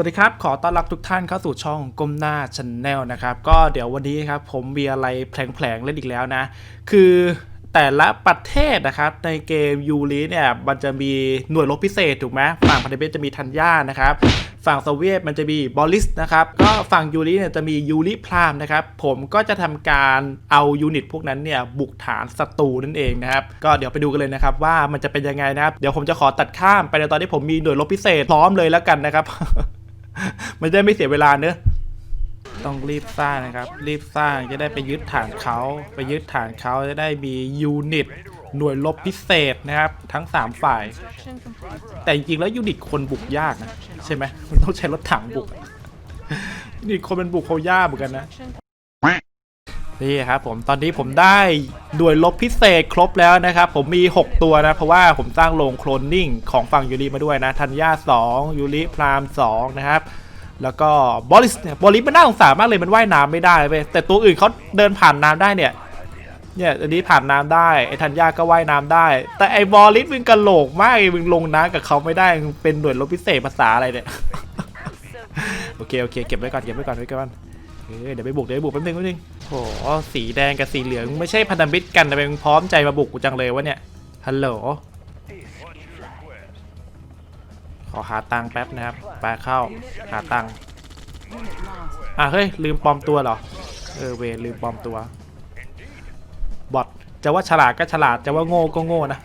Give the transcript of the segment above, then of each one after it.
สวัสดีครับ ขอต้อนรับทุกท่านเข้าสู่ช่องก้มหน้าช n แนลนะครับ ก็เดี๋ยววันนี้ครับผมมีอะไรแผลงๆเล่นอีกแล้วนะ คือแต่ละประเทศนะครับ ในเกมยูริเนี่ยมันจะมีหน่วยรบพิเศษถูกไหมฝั่งพันธมิตรจะมีทันย่านะครับ ฝั่งโซเวียตมันจะมีบอลลิสนะครับ ก็ฝั่งยูริเนี่ยจะมียูริพรามนะครับ ผมก็จะทำการเอายูนิตพวกนั้นเนี่ยบุกฐานศัตรูนั่นเองนะครับ ก็เดี๋ยวไปดูกันเลยนะครับว่ามันจะเป็นยังไงนะครับ เดี๋ยวผมจะขอตัดข้ามไปในตอนที่ผมมีหน่วยรบพิเศษพร้อมเลยแล้วกันนะครับ มันจะไม่เสียเวลาเนอะต้องรีบสร้างนะครับ รีบสร้างจะได้ไปยึดฐานเขาไปยึดฐานเขาจะได้มียูนิตหน่วยลบพิเศษนะครับ ทั้ง 3 ฝ่าย แต่จริงๆแล้วยูนิตคนบุกยากนะ ใช่ไหมมันต้องใช้รถถังบุกยูนิตคนเป็นบุกเขายากเหมือนกันนะ นี่ครับผมตอนนี้ผมได้หน่วยลบพิเศษครบแล้วนะครับ ผมมี 6 ตัวนะ เพราะว่าผมสร้างโรงโคลนนิ่งของฝั่งยูริมาด้วยนะทันยา2ยูริพราม2นะครับแล้วก็บอลิสเนี่ยบอลิสมันน่าสงสารมากเลยมันว่ายน้ำไม่ได้เว้ยแต่ตัวอื่นเขาเดินผ่านน้ำได้เนี่ยเนี่ยอันนี้ผ่านน้ำได้ไอ้ธัญญาก็ว่ายน้ำได้ แต่ไอ้บอลิสมึงกระโหลกมากมึงลงน้ำกับเขาไม่ได้มึงเป็นหน่วยรบพิเศษภาษาอะไรเนี่ยโอเคโอเคเก็บไว้ก่อนเก็บไว้ก่อนไว้ก่อน เออเดี๋ยวไปบุกเดี๋ยวไปบุกแป๊บนึงแป๊บนึงโอ้โหสีแดงกับสีเหลืองไม่ใช่พันธมิตรกันแต่เป็นพร้อมใจมาบุกกูจังเลยวะเนี่ยฮัลโหลขอหาตังค์แป๊บนะครับไปเข้าหาตังค์อะเฮ้ยลืมปลอมตัวเหรอเออเวลืมปลอมตัวบอทจะว่าฉลาดก็ฉลาดจะว่าโง่ก็โง่นะ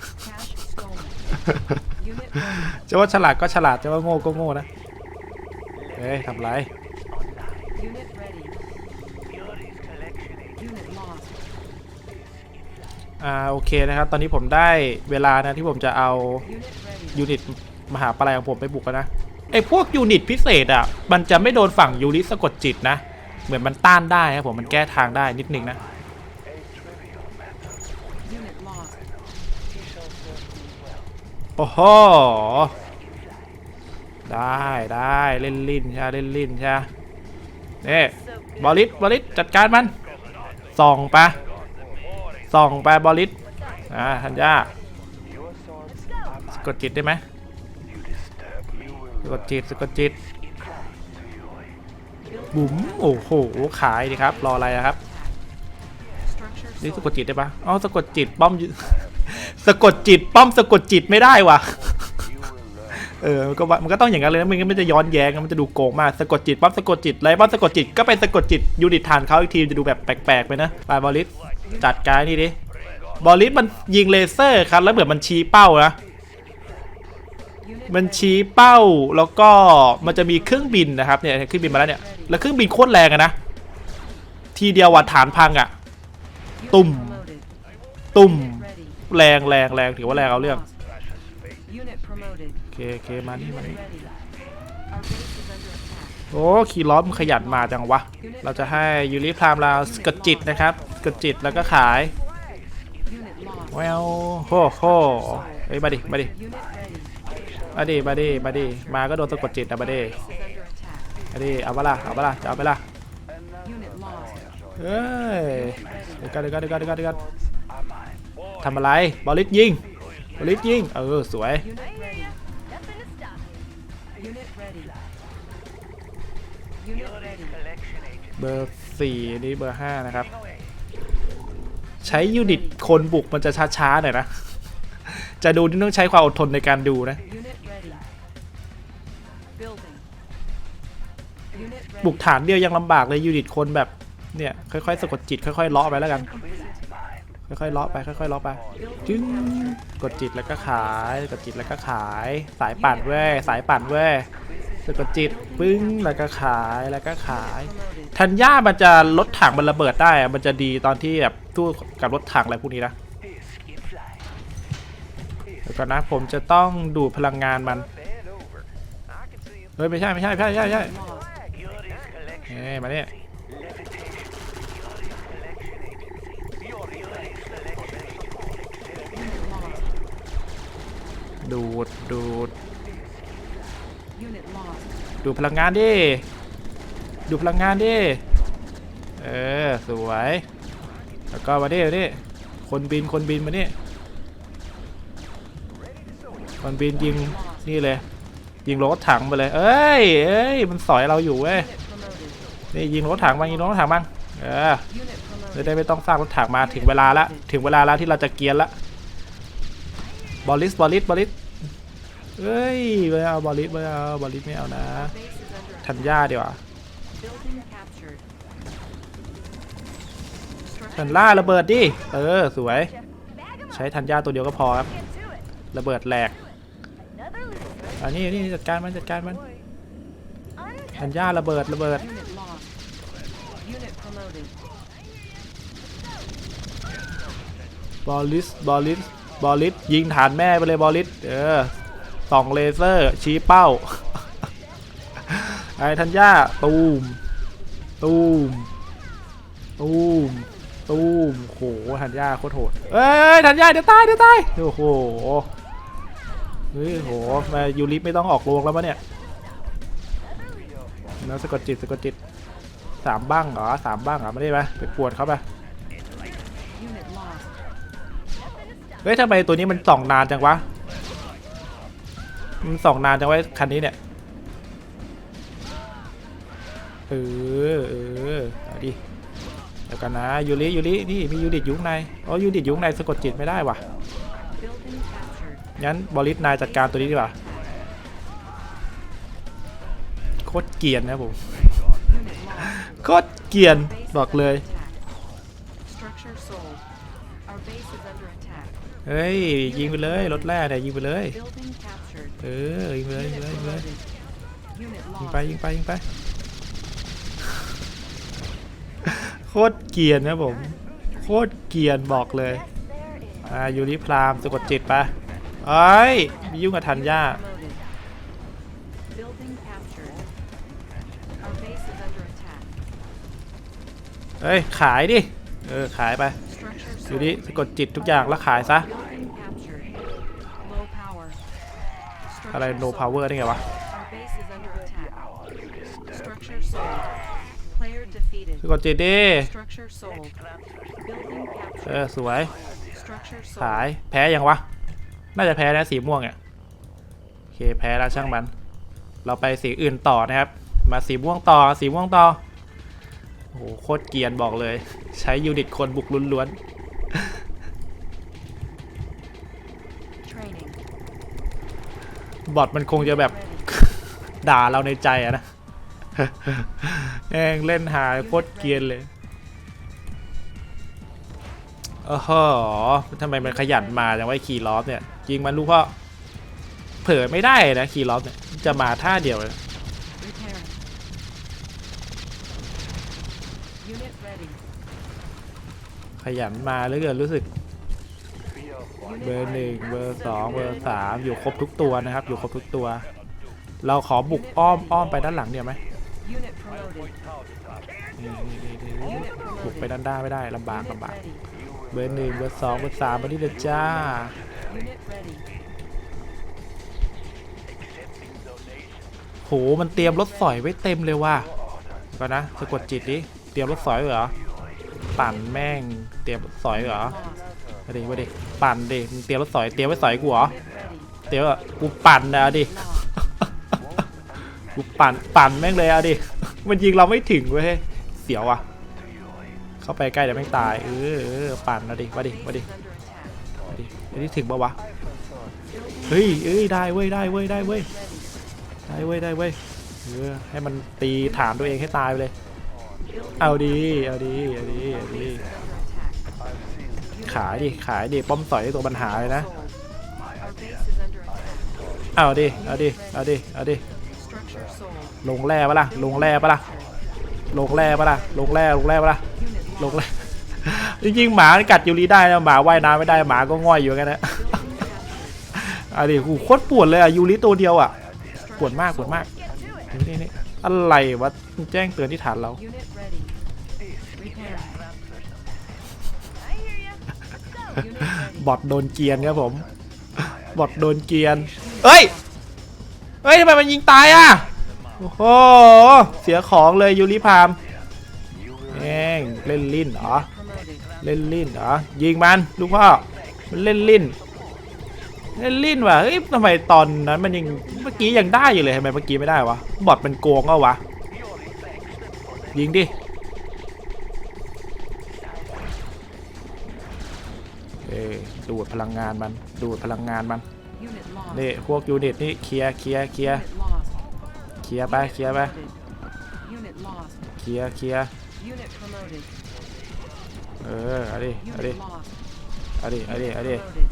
จะว่าฉลาดก็ฉลาดจะว่าโง่ก็โง่นะเฮ้ยทำไร Unit ready. Unit lost. อ่าโอเคนะครับ ตอนนี้ผมได้เวลานะที่ผมจะเอา Unit ready. ยูนิตมหาปลายของผมไปบุกแล้วนะไอ้พวกยูนิตพิเศษอะ มันจะไม่โดนฝั่งยูริสะกดจิตนะ เหมือนมันต้านได้ครับผมมันแก้ทางได้นิดนึงนะ Unit lost. โอ้โห ได้ได้เล่นลิ้นใช่เล่นลิ้นใช่ เนี่บอลิสบอลิสจัดการมันส่องไปส่องไปบอลิสอ่าทันยาสะกดจิตได้ไหมสะกดจิตสะกดจิตบุ๋มโอ้โหขายดิครับ รออะไรครับนี่สะกดจิตได้ปะอ๋อสะกดจิตป้อมสะกดจิตป้อมสะกดจิตไม่ได้ว่ะ เออมันก็มันก็ต้องอย่างนั้นเลยนะมันก็ไม่จะย้อนแย้งนะมันจะดูโกงมากสะกดจิตป้อมสะกดจิตไรป้อมสะกดจิตก็เป็นสะกดจิตยูนิตฐานเขาอีกทีจะดูแบบแปลกๆไปนะไปบอลลิสจัดการนี่ดิบอลลิสมันยิงเลเซอร์ครับแล้วเหมือนมันชี้เป้านะมันชี้เป้าแล้วก็มันจะมีเครื่องบินนะครับเนี่ยเครื่องบินมาแล้วเนี่ยแล้วเครื่องบินโคตรแรงอะนะทีเดียววัดฐานพังอะ Unit Tum. promoted. ตุ่มแรงแรงแรงถือว่าแรงเอาเรื่อง เคโอเคมานี่มานี่โอ้คีย์ล้อมขยันมาจังวะ เราจะให้ยูริพรามเรากดจิตนะครับกดจิตแล้วก็ขาย Unit lost. แววโหโหเฮ้ยมาดิมาดิมาดิมาดิมาดิมาก็โดนสะกดจิตนะมาดิมาดิเอาเปล่าเอาเปล่าจะเอาเปล่าเอ้ยเดี๋ยวกันเดี๋ยวกันเดี๋ยวกันเดี๋ยวกันทำอะไรบอลลิสยิงบอลลิสยิงเออสวย บอร์สี่อันนี้เบอร์ห้านะครับ ใช้ยูนิตคนบุกมันจะช้าๆหน่อยนะ จะดูนี่ต้องใช้ความอดทนในการดูนะ บุกฐานเดียวยังลำบากเลยยูนิตคนแบบเนี่ยค่อยๆสะกดจิตค่อยๆเลาะไปแล้วกัน ค่อยๆเลาะไปค่อยๆเลาะไปจึ้งกดจิตแล้วก็ขายกดจิตแล้วก็ขาย สายปั่นแว่สายปั่นแว่สะกดจิตปึ้งแล้วก็ขายแล้วก็ขาย ทันย่ามันจะลดถังมันระเบิดได้ มันจะดีตอนที่แบบสู้กับรถถังอะไรพวกนี้นะเดี๋ยวก่อนนะผมจะต้องดูพลังงานมัน เฮ้ยไม่ใช่ไม่ใช่ไม่ใช่ไม่ใช่ไม่ใช่เฮ้ยมาเนี่ยดูดดูดดูพลังงานดิ ดูพลังงานดิ เออ สวย แล้วก็มาดิมาดิคนบิน คนบินมานี่คนบินยิงนี่เลย ยิงรถถังไปเลย เอ้ย เอ้ย มันสอยเราอยู่เว้ย นี่ยิงรถถังบ้างยิงรถถังบ้างเออจะได้ไม่ต้องสร้างรถถังมาถึงเวลาละถึงเวลาแล้วที่เราจะเกียร์ละบอลลิสบอลลิสบอลลิสเอ้ยไม่เอาบอลลิสไม่เอาบอลลิสไม่เอานะทันย่าดีกว่า Building captured. ทัน Structure ล่าระเบิดดิ เออ สวย ใช้ทันย่าตัวเดียวก็พอครับ ระเบิดแหลก อันนี้นี่จัดการมันจัดการมันทันย่าระเบิดระเบิด unit lost. Unit promoted. บอลลิส บอลลิส บอลลิส ยิงฐานแม่ไปเลยบอลลิส เออส่องเลเซอร์ชี้เป้าไอ้ ทันย่าตูม ตูม ตูม ตูมโหทันย่าโคตรโหดเอ้ยทันย่าเดี๋ยวตายเดี๋ยวตายโอ้โหเฮ้ยโหมายูริไม่ต้องออกโรงแล้วมะเนี่ยแล้วสะกดจิตสะกดจิตสามบ้างเหรอสามบ้างเหรอไม่ได้ไหมไปปวดเขาไปเฮ้ยทำไมตัวนี้มันส่องนานจังวะมันส่องนานจังวะคันนี้เนี่ย ออเออเอาดิเดี๋ยวกันนะยูริยูรินี่มียูนิตยุ้งในอ๋อยูนิตยุ้งในสะกดจิตไม่ได้ว่ะงั้นบอลิสนายจัดการตัวนี้ดีกว่าโคตรเกียนนะผมโคตรเกียนบอกเลยเฮ้ยยิงไปเลยรถแร่เนี่ยยิงไปเลยเออยิงไปเลยยิงไปเลยยิงไปยิงไปยิงไปยิงไป โคตรเกียนนะผม โคตรเกียนบอกเลย อ่ายูริพรามสะกดจิตไปเอ้ยมียุ่งกับทันย่าเอ้ย ขายดิ เออ ขายไปยูริสะกดจิตทุกอย่างแล้วขายซะ อะไร Structure no sold. power ได้ไงวะ defeated. สะกดจิตดิ Structure sold. Building เอ captured. อสวย Structure ขาย sold. แพ้ยังวะ น่าจะแพ้นะสีม่วงเนี่ยโอเคแพ้แล้วช่างมัน เราไปสีอื่นต่อนะครับ มาสีม่วงต่อสีม่วงต่อโอ้โหโคตรเกรียนบอกเลย ใช้ยูนิตคนบุกล้วน Training. ๆบอทมันคงจะแบบ Ready. ด่าเราในใจอะนะ แม่งเล่นหาโคตรเกียนเลยโอ้โหทำไมมันขยันมาจังว่าขี่ล้อเนี่ยจริงมันรู้เพราะเผลอไม่ได้นะขี่ล้อเนี่ยจะมาท่าเดียวเลยขยันมาเหลือเกินรู้สึก เบอร์หนึ่งเบอร์สองเบอร์สามอยู่ครบทุกตัวนะครับ อยู่ครบทุกตัว เราขอบุกอ้อมอ้อมไปด้านหลังเดียวไหม นี่นี่นี่นี่บุกไปด้านหน้าไม่ได้ลำบากลำบากเบอร์หนึ่งเบอร์สองเบอร์สามมาที่เดจ้า โห มันเตรียมรถสอยไว้เต็มเลยว่ะก็นะสะกดจิตดิ เตรียมรถสอยเหรอ ปั่นแม่ง เตรียมรถสอยเหรอมาดิมาดิ ปั่นดิมึงเตรียมรถสอย เตรียมไว้สอยกูเหรอ เตรียมกูปั่นนะเอาดิ กูปั่น ปั่นแม่งเลยเอาดิ มันยิงเราไม่ถึงเว้ยเสียวอะ เข้าไปใกล้เดี๋ยวแม่งตายเออปั่นเอาดิมาดิมาดิมาดิอันนี้ถึงปะวะเฮ้ยเอ้ยได้เว้ยได้เว้ยได้เว้ยได้เว้ยได้เว้ยเออให้มันตีฐานตัวเองให้ตายไปเลย เอาดีเอาดีเอาดีเอาดีขายดิขายดิป้อมสอยตัวปัญหาเลยนะเอาดิเอาดิเอาดิเอาดิ ลงแร่ปะล่ะลงแร่ปะล่ะลงแร่ปะล่ะลงแร่ลงแร่ปะล่ะลงแร่จริงๆหมากัดยูรีได้นะหมาว่ายน้ำไม่ได้หมาก็ง่อยอยู่กันนะ Building captured. อะดิหูโคตรปวดเลยอะยูริตัวเดียวอะปวดมากปวดมากนี่นี่อะไรวะแจ้งเตือนที่ฐานเราบอทโดนเกียนครับผม บอทโดนเกียนเฮ้ยเฮ้ยทำไมมันยิงตายอะ โอ้โห เสียของเลยยูริพามแม่งเล่นลิ้นเหรอ เล่นลิ้นเหรอ ยิงมันลูกพ่อ มันเล่นลิ้น เล่นลิ้นว่ะ เฮ้ยทำไมตอนนั้นมันยังเมื่อกี้ยังได้อยู่เลยทำไมเมื่อกี้ไม่ได้วะ บอทมันโกงก็วะ ยิงดิเอดูดพลังงานมัน ดูดพลังงานมัน นี่พวกยูนิตนี่เคลียร์เคลียร์เคลียร์ ลียร์ไปเคลียร์ไป Promoted. Unit lost. เคลียร์เคลียร์ Unit promoted. เออเอาดิเอาดิ Unit lost. เอาดิเอาดิ Unit เอาดิ promoted.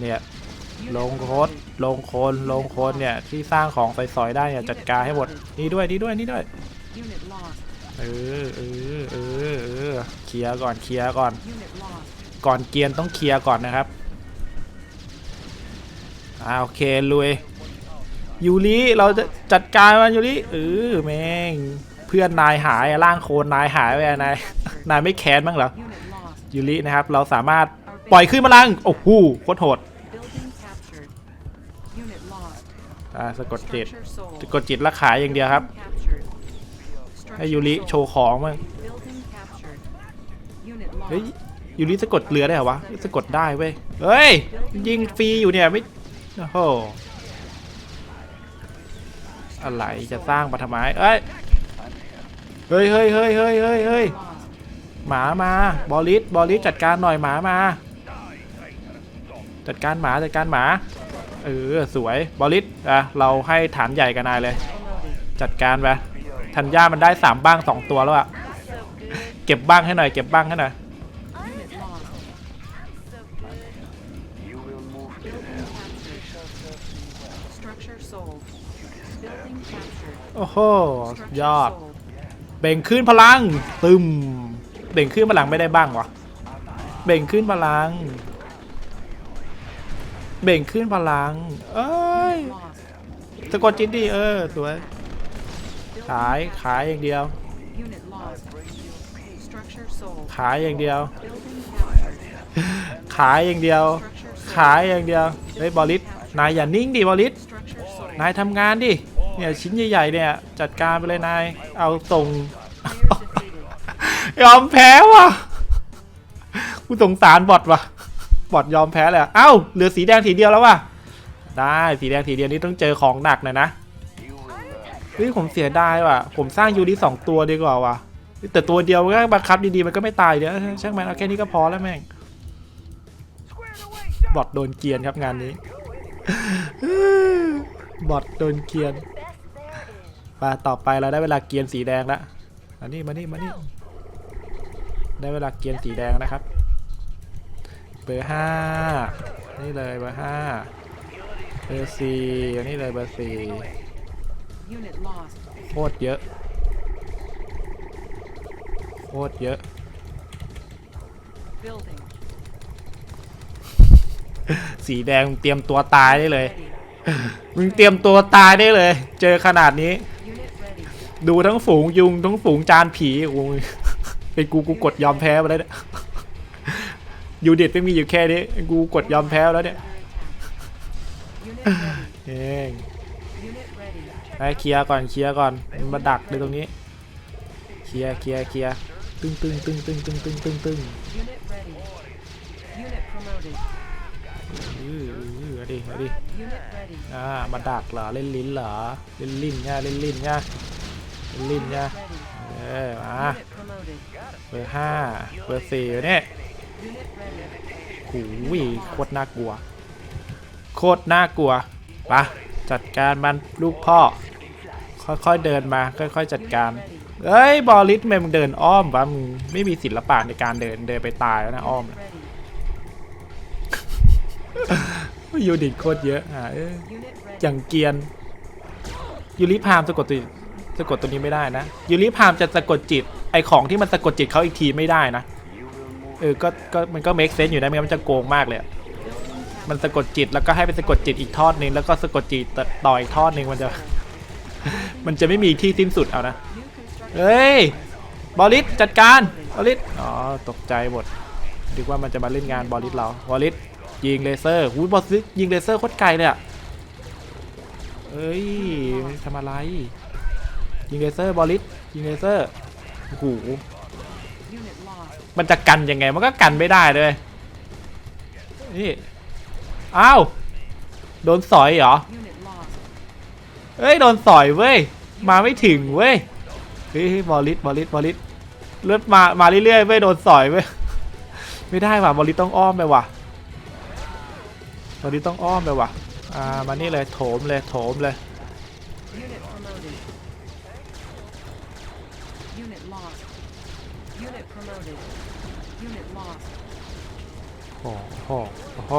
เนี่ย Unit ลงโค้ด promoted. ลงโคนลงโคนเนี่ยที่สร้างของสอยๆได้เนี่ยจัดการให้หมดนี่ด้วยนี่ด้วยนี่ด้วย Unit lost. เออเออเออเออเคลียร์ก่อนเคลียร์ก่อน Unit lost. ก่อนเกียนต้องเคลียร์ก่อนนะครับอ่าโอเคลุย ยูริเราจะจัดการมันยูริเออแม่งเพื่อนนายหายร่างโคลนนายหายไปนายนายไม่แค้นบ้างเหรอยูรินะครับ เราสามารถปล่อยขึ้นพลังโอ้โหโคตรโหดอ่าสะกดจิตสะกดจิตและขายอย่างเดียวครับให้ยูริโชว์ของมั่งเฮ้ยยูริสะกดเรือได้เหรอวะสะกดได้เว้ยเฮ้ยยิงฟรีอยู่เนี่ยไม่โอ้โห อะไรจะสร้างมาทำไมเอ้ยเฮ้ยเฮ้ยเฮ้ยเฮ้ยเฮ้ยเฮ้ยหมามาบอลลิสบอลลิสจัดการหน่อยหมามา จัดการหมาจัดการหมาเออสวยบอลลิสอะเราให้ฐานใหญ่กันนายเลย จัดการไปทันย่ามันได้สามบ้างสองตัวแล้วอะเก็บบ้างให้หน่อยเก็บบ้างให้หน่อย โอ้โหยอดเบ่งขึ้นพลังตึมเบ่งขึ้นพลังไม่ได้บ้างวะเบ่งขึ้นพลัง เบ่งขึ้นพลัง เอ้ยสะกดจิตดิเออสวยขายขายอย่างเดียว ขายอย่างเดียว ขายอย่างเดียว ขายอย่างเดียวเฮ้ยบอลลิสนายอย่านิ่งดิบอลลิสนายทำงานดิ เนี่ยชิ้นใหญ่ๆเนี่ยจัดการไปเลยนาย เอาส่ง Player defeated. ยอมแพ้ว่ะกูสงสารบอทว่ะบอทยอมแพ้เลยอะเอ้าเหลือสีแดงสีเดียวแล้วว่ะได้สีแดงสีเดียวนี้ต้องเจอของหนักหน่อยนะเฮ้ยผมเสียดายว่ะ ผมสร้างยูริสองตัวดีกว่าว่ะแต่ตัวเดียวก็บังคับดีๆมันก็ไม่ตายเดี๋ยวช่างมันเอาแค่นี้ก็พอแล้วแม่งบอทโดนเกรียนครับงานนี้บอทโดนเกรียน มาต่อไปเราได้เวลาเกียนสีแดงแล้วมานี่มานี่มานี่ได้เวลาเกียนสีแดงนะครับ เบอร์ห้านี่เลยเบอร์ห้าเบอร์สี่อันนี้เลยเบอร์สี่โคตรเยอะโคตรเยอะสีแดงเตรียมตัวตายได้เลย มึงเตรียมตัวตายได้เลย เจอขนาดนี้ ดูทั้งฝูงยุงทั้งฝูงจานผีโอ้ยเป็นกูกูกดยอมแพ้ไปแล้วเนี่ยยูเดิตไม่มีอยู่แค่นี้กูกดยอมแพ้แล้วเนี่ยเองไปเคลียร์ก่อนเคลียร์ก่อนมาดักเลยตรงนี้เคลียร์เคลียร์เคลียร์ตึ้งตึ้งตึ้งตึ้งตึ้งตึ้งตึ้งตึ้ง Unit ready. Unit promoted. อื้อดิเอาดิอ่ามาดักเหรอเล่นลิ้นเหรอเล่นลิ้นง่ะเล่นลิ้นง่ะเล่น ลินง่ะเออมาเบอร์ห้าเบอร์สี่เนี่ย Unit ready. หูยโคตรน่ากลัว โคตรน่ากลัวปะจัดการมันลูกพ่อ ค่อยๆเดินมา ค่อยๆจัดการเอ้ยบอลลิสแม่งมึงเดินอ้อมวะมึงไม่มีศิลปะในการเดินเดินไปตายแล้วนะอ้อมยูดิตโคตรเยอะอะอย่างเกียนยูริพามสะกดตัว สะกดตัวนี้ไม่ได้นะยูริพามจะสะกดจิตไอของที่มันสะกดจิตเขาอีกทีไม่ได้นะเออก็ก็มันก็ make sense อยู่นะไม่งั้นมันจะโกงมากเลยมันสะกดจิตแล้วก็ให้ไปสะกดจิตอีกทอดหนึ่งแล้วก็สะกดจิตต่ออีกทอดหนึ่งมันจะ มันจะไม่มีที่สิ้นสุดเอานะเฮ้ยบอลลิสจัดการบอลลิสอ๋อตกใจหมดนึกว่ามันจะมาเล่นงานบอลลิสเราบอลลิสยิงเลเซอร์หูบอลลิสยิงเลเซอร์โคตรไกลเลยอะเอ้ยทำอะไร ยิงเลเซอร์บอลลิสยิงเลเซอร์โอ้โห Unit lost. มันจะกันยังไงมันก็กันไม่ได้เลยนี่อ้าวโดนสอยเหรอ Unit lost. เอ้ยโดนสอยเว้ยมาไม่ถึงเว้ยเฮ้ยเฮ้ยบอลลิสบอลลิสบอลลิสเลือดมามาเรื่อยๆเว้ยโดนสอยเว้ยไม่ได้ว่ะบอลลิสต้องอ้อมไปว่ะบอลลิสต้องอ้อมไปว่ะอ่ามานี่เลยโถมเลยโถมเลย Unit promoted. Unit lost. Unit promoted. Unit lost. โอ้โหโอ้โห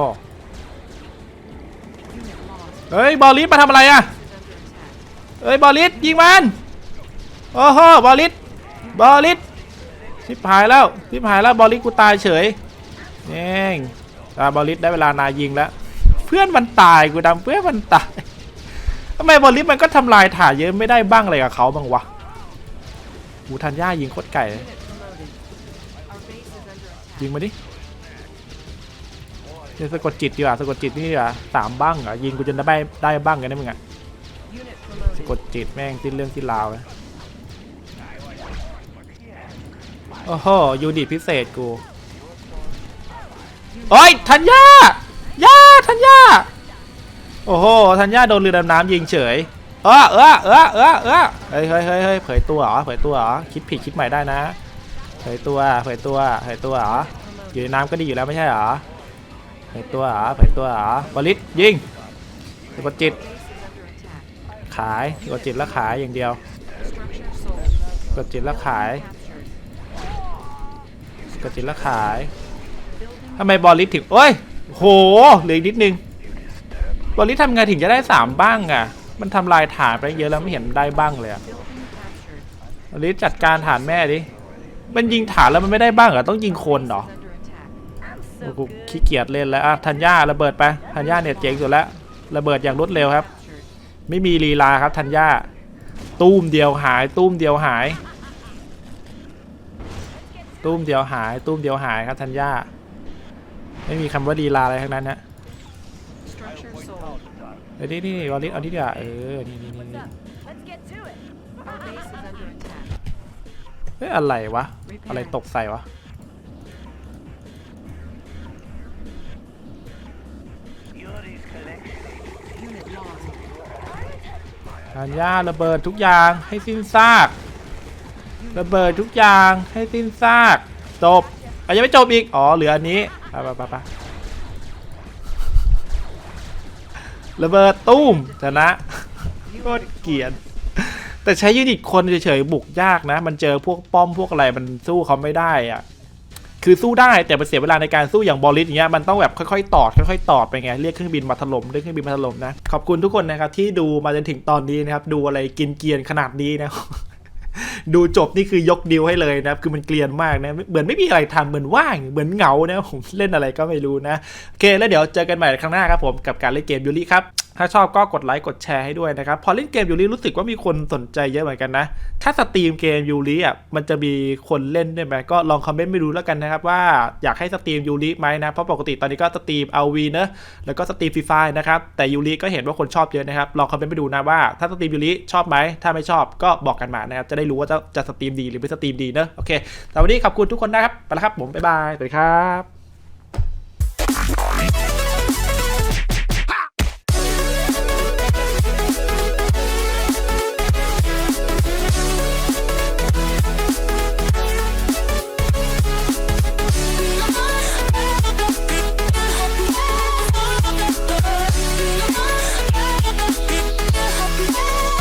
เฮ้ยบอลลิสมาทำอะไรอะเฮ้ยบอลลิสยิงมันโอ้โหบอลลิสบอลลิสชิบหายแล้วชิบหายแล้วบอลลิสกูตายเฉยเองอ่าบอลลิสได้เวลานายิงแล้ว เพื่อนมันตายกูดำเพื่อนมันตายทำไมบอลลิสมันก็ทำลายถ่ายเยอะไม่ได้บ้างอะไรกับเขาบ้างวะหูทันย่ายิงโคตรไก่ยิงมาดิ เดี๋ยวสะกดจิตดีกว่าสะกดจิตนี่ดีกว่าสามบ้างเหรอยิงกูจนได้ได้บ้างกันได้มึงอะสะกดจิตแม่งสิ้นเรื่องสิ้นราวเลยโอ้โหยูนิตพิเศษกูโอ้ยธัญญาย่าธัญญาโอ้โหธัญญาโดนเรือดำน้ำยิงเฉยเออเออเออเออเออเฮ้ยเฮ้ยเฮ้ยเผยตัวเหรอเผยตัวเหรอคิดผิดคิดใหม่ได้นะ เผยตัวเผยตัวเผยตัวเหรออยู่ในน้ำก็ดีอยู่แล้วไม่ใช่เหรอ ผยตัวเหรอเผยตัวเหรอบอลลิสยิงสกดจิต ขายสกดจิตแล้วขายอย่างเดียวสกดจิตแล้วขายสกดจิตแล้วขายทำไมบอลลิสถึงโอ้ยโหเหลืออีกนิดนึงบอลลิสทำไงถึงจะได้สามบ้างอะ มันทำลายฐานไปเยอะแล้วไม่เห็นได้บ้างเลยอะบอลลิสจัดการฐานแม่ดิมันยิงฐานแล้วมันไม่ได้บ้างเหรอต้องยิงคนเหรอ กูขี้เกียจเล่นแล้วอะธัญญาระเบิดไปธัญญาเนี่ยเจ๋งสุดแล้วระเบิดอย่างรวดเร็วครับ Captured. ไม่มีลีลาครับธัญญาตุ้มเดียวหาย ตุ้มเดียวหาย ตุ้มเดียวหาย ตุ้มเดียวหายครับธัญญาไม่มีคำว่าลีลาอะไรทั้งนั้นนะ Structure sold. เดี๋ยวนี่นี่วอลลิสเอาที่เดียวาเออนี่นี่นี่ Let's get to it. Our base is under attack. เฮ้ยอะไรวะ อะไรตกใส่วะ Unit lost. ธัญญาระเบิดทุกอย่างให้สิ้นซาก ระเบิดทุกอย่างให้สิ้นซากจบอะยังไม่จบอีก อ๋อ เหลืออันนี้ไปไปไปไประเบิดตุ้มชนะโคตรเกลียดแต่ใช้ยูนิตคนเฉยๆบุกยากนะ มันเจอพวกป้อมพวกอะไรมันสู้เขาไม่ได้อะ คือสู้ได้แต่มันเสียเวลาในการสู้อย่างบอลลิสอย่างเงี้ยมันต้องแบบค่อยๆตอดค่อยๆตอดไปไงเรียกเครื่องบินมาถล่มเรียกเครื่องบินมาถล่มนะขอบคุณทุกคนนะครับที่ดูมาจนถึงตอนนี้นะครับดูอะไรกินเกียนขนาดนี้นะดูจบนี่คือยกดิวให้เลยนะครับคือมันเกลียนมากนะเหมือนไม่มีอะไรทำเหมือนว่างเหมือนเหงานะผมเล่นอะไรก็ไม่รู้นะโอเคแล้วเดี๋ยวเจอกันใหม่ครั้งหน้าครับผมกับการเล่นเกมยูริครับ ถ้าชอบก็กดไลค์กดแชร์ให้ด้วยนะครับ พอเล่นเกมยูริรู้สึกว่ามีคนสนใจเยอะเหมือนกันนะ ถ้าสตรีมเกมยูริอะมันจะมีคนเล่นด้วยไหมก็ลองคอมเมนต์ไม่รู้แล้วกันนะครับ ว่าอยากให้สตรีมยูริไหมนะ เพราะปกติตอนนี้ก็สตรีมเอาวีเนอะแล้วก็สตรีมฟรีไฟนะครับ แต่ยูริก็เห็นว่าคนชอบเยอะนะครับ ลองคอมเมนต์ไปดูนะว่าถ้าสตรีมยูริชอบไหมถ้าไม่ชอบก็บอกกันมานะครับจะได้รู้ว่าจะจะสตรีมดีหรือไม่สตรีมดีเนอะโอเคแต่วันนี้ขอบคุณทุกคนนะครับไปแล้วครับผมบ๊ายบายสวัสดีครับ